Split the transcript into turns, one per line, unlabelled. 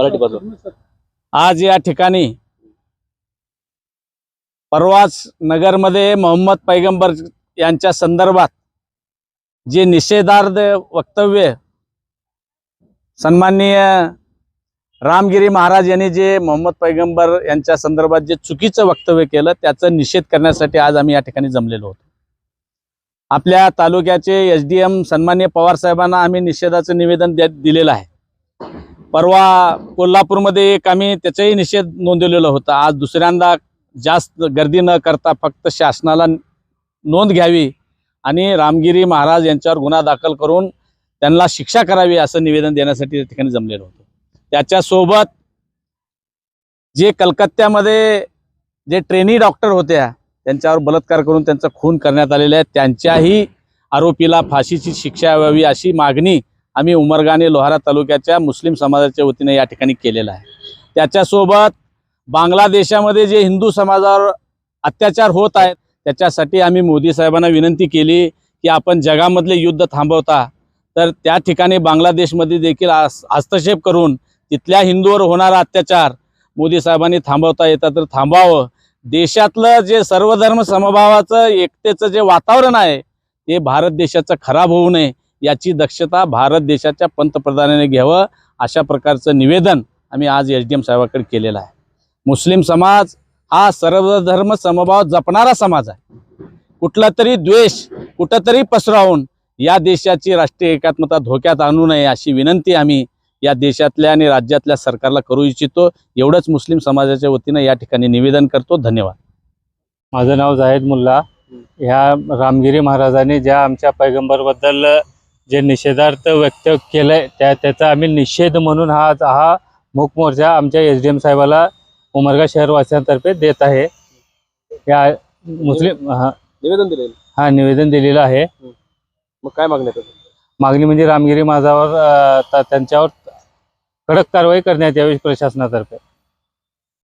मराठीपासून.
आज या ठिकाणी परवाच नगरमध्ये मोहम्मद पैगंबर यांच्या संदर्भात जे निषेधार्थ वक्तव्य सन्माननीय रामगिरी महाराज यांनी जे मोहम्मद पैगंबर यांच्या संदर्भात जे चुकीचं वक्तव्य केलं त्याचा निषेध करण्यासाठी आज आम्ही या ठिकाणी जमलेलो होतो. आपल्या तालुक्याचे एस डी एम सन्माननीय पवार साहेबांना आम्ही निषेधाचं निवेदन दिलेलं आहे. परवा कोल्हापूरमध्ये एक आम्ही त्याचाही निषेध नोंदवलेला होता. आज दुसऱ्यांदा जास्त गर्दी न करता फक्त शासनाला नोंद घ्यावी आणि रामगिरी महाराज यांच्यावर गुन्हा दाखल करून त्यांना शिक्षा करावी असं निवेदन देण्यासाठी त्या ठिकाणी जमलेलं होतं. त्याच्यासोबत जे कलकत्त्यामध्ये जे ट्रेनी डॉक्टर होत्या त्यांच्यावर बलात्कार करून त्यांचा खून करण्यात आलेला आहे. त्यांच्याही आरोपीला फाशीची शिक्षा व्हावी अशी मागणी आम्ही उमरगाने लोहारा तालुक्याच्या मुस्लिम समाजाच्या वतीने या ठिकाणी केलेला आहे. त्याच्यासोबत बांगलादेशामध्ये जे हिंदू समाजावर अत्याचार होत आहेत त्याच्यासाठी आम्ही मोदी साहेबांना विनंती केली की आपण जगामधले युद्ध थांबवता. तर त्या ठिकाणी बांगलादेशमध्ये देखील हस्तक्षेप करून तिथल्या हिंदूवर होणारा अत्याचार मोदी साहेबांनी थांबवता येतात तर थांबावं. देशातलं जे सर्वधर्म समभावाचं एकतेचं जे वातावरण आहे ते भारत देशाचं खराब होऊ नये. याची दक्षता भारत देशाच्या पंतप्रधानाने घ्यावं अशा प्रकारचं निवेदन आम्ही आज एच डी एम साहेबाकडे केलेलं आहे. मुस्लिम समाज हा सर्वधर्म समभाव जपणारा समाज आहे. कुठला तरी द्वेष कुठंतरी पसरावून या देशाची राष्ट्रीय एकात्मता धोक्यात आणू नये अशी विनंती आम्ही या देशातल्या आणि राज्यातल्या सरकारला करू इच्छितो. एवढंच मुस्लिम समाजाच्या वतीनं या ठिकाणी निवेदन करतो. धन्यवाद.
माझं नाव जाहेद मुल्ला. ह्या रामगिरी महाराजांनी ज्या आमच्या पैगंबरबद्दल जे निषेधार्थ व्यक्त केलंय त्या त्याचा आम्ही निषेध म्हणून हा हा मूक मोर्चा आमच्या एस डी एम साहेबाला उमरगा शहरवासियांतर्फे देत आहे. या मुस्लिम हा.
निवेदन दिलेलं
हा निवेदन दिलेलं आहे.
मग काय मागण्यात येतं
मागणी म्हणजे रामगिरी त- त्यांच्यावर कडक कारवाई करण्यात यावी प्रशासनातर्फे.